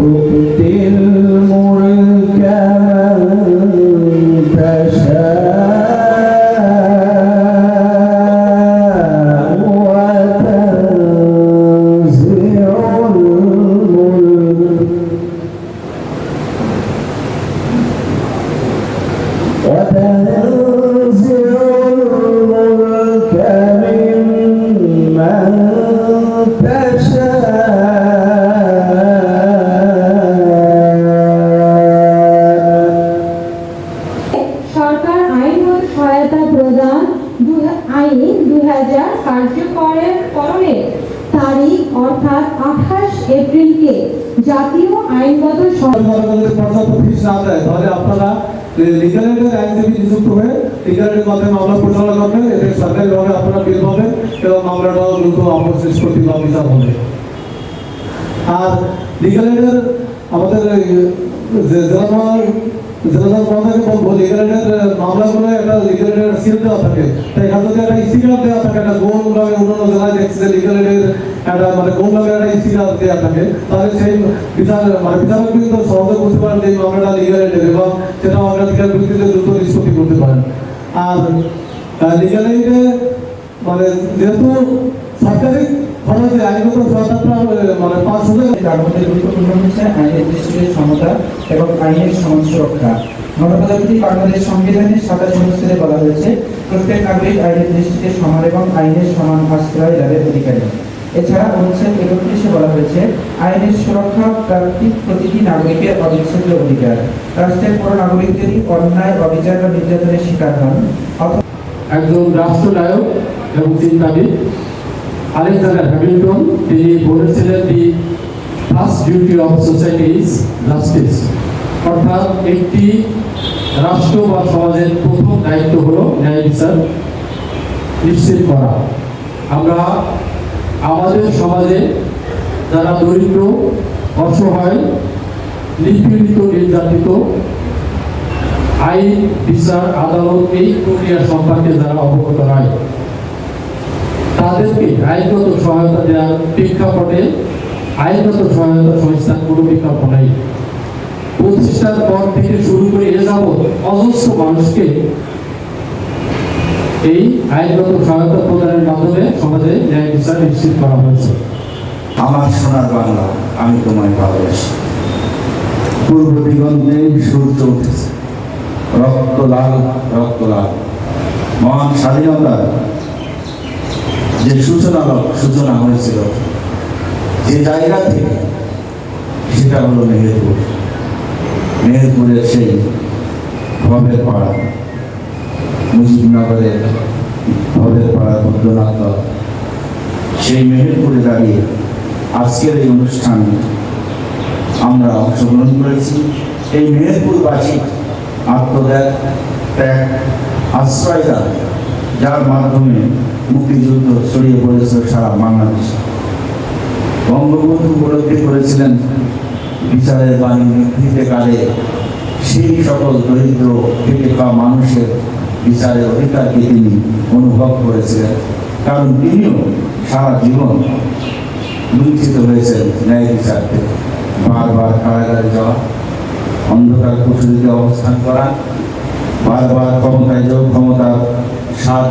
تؤتي الملك من হাজার কার্যকরের করণের তারিখ অর্থাৎ আঠাশ এপ্রিলকে জাতীয় আইনগত তাহলে আপনারা লিগাল এডের আইনজীবী নিযুক্ত হয়ে লিগাল মাধ্যমে মামলা পরিচালনা করবেন, এতে সরকারিভাবে আপনারা বিল পাবেন এবং মামলাটাও দ্রুত আপস নিষ্পত্তি বা হবে। আর লিগাল এডের আমাদের যে মামলাগুলো একটা লিগাল সিল দেওয়া থাকে। তাই এখানে যদি একটা স্টিকার দেওয়া থাকে, একটা গোল নামে অন্যান্য জেলায় দেখছি একটা মানে গোল নামে একটা স্টিকার দেওয়া থাকে। তাহলে সেই বিচার মানে বিচারক কিন্তু বুঝতে পারেন যে মামলাটা লিগাল এডের সেটা অগ্রাধিকার দ্রুত নিষ্পত্তি করতে পারেন। আর লিগাল মানে যেহেতু সরকারি মানে এছাড়া অনুচ্ছেদ বলা হয়েছে, আইনের সুরক্ষা প্রতিটি নাগরিকের অবিচ্ছেদ্য অধিকার। রাষ্ট্রের কোনো নাগরিক যদি অন্যায়, অবিচার বা নির্যাতনের শিকার হন। একজন রাষ্ট্রনায়ক এবং চিন্তাবিদ আলেকজান্ডার হ্যামিল্টন, তিনি বলেছিলেন the first duty of society is justice অর্থাৎ একটি রাষ্ট্র বা সমাজের প্রথম দায়িত্ব হলো ন্যায় বিচার নিশ্চিত করা। আমরা আমাদের সমাজে যারা দরিদ্র, অসহায়, নিপীড়িত, নির্যাতিত, আইন, বিচার, আদালত এই প্রক্রিয়া সম্পর্কে যারা অবগত নয় তাদেরকে আইনগত সহায়তা দেওয়ার প্রেক্ষাপটে আইনগত সহায়তা সংস্থার কোনো বিকল্প নেই। প্রতিষ্ঠার পর থেকে শুরু করে এ যাবৎ অজস্র মানুষকে এই আইনগত সহায়তা প্রদানের মাধ্যমে সমাজে ন্যায় বিচার নিশ্চিত করা হয়েছে। আমার সোনার বাংলা, আমি তোমায় ভালোবাসি। পূর্ব দিগন্তে সূর্য উঠেছে। রক্ত লাল রক্ত লাল। মহান স্বাধীনতার যে সূচনা সূচনা হয়েছিল, যে জায়গা থেকে সেটা হলো মেহেরপুর। মেহেরপুরের সেই ভবের পাড়া। মুজিবনগরের ভবের পাড়া বৈদ্যনাথ সেই মেহেরপুরে দাঁড়িয়ে আজকের এই অনুষ্ঠানে আমরা অংশগ্রহণ করেছি। এই মেহেরপুরবাসী আত্মত্যাগ, ত্যাগ আশ্রয়দান যার মাধ্যমে মুক্তিযুদ্ধ ছড়িয়ে পড়েছে সারা বাংলাদেশে। বঙ্গবন্ধু উপলব্ধি করেছিলেন বিচারের বাণী নিভৃতে কালে সেই সকল দরিদ্র খেটে খাওয়া মানুষের বিচারের অধিকারকে তিনি অনুভব করেছিলেন। কারণ তিনিও সারা জীবন লুণ্ঠিত হয়েছেন ন্যায় বিচার থেকে বারবার কারাগারে যাওয়া, অন্ধকার কুঠুরিতে অবস্থান করা, বারবার ক্ষমতায় যোগ ক্ষমতার স্বাদ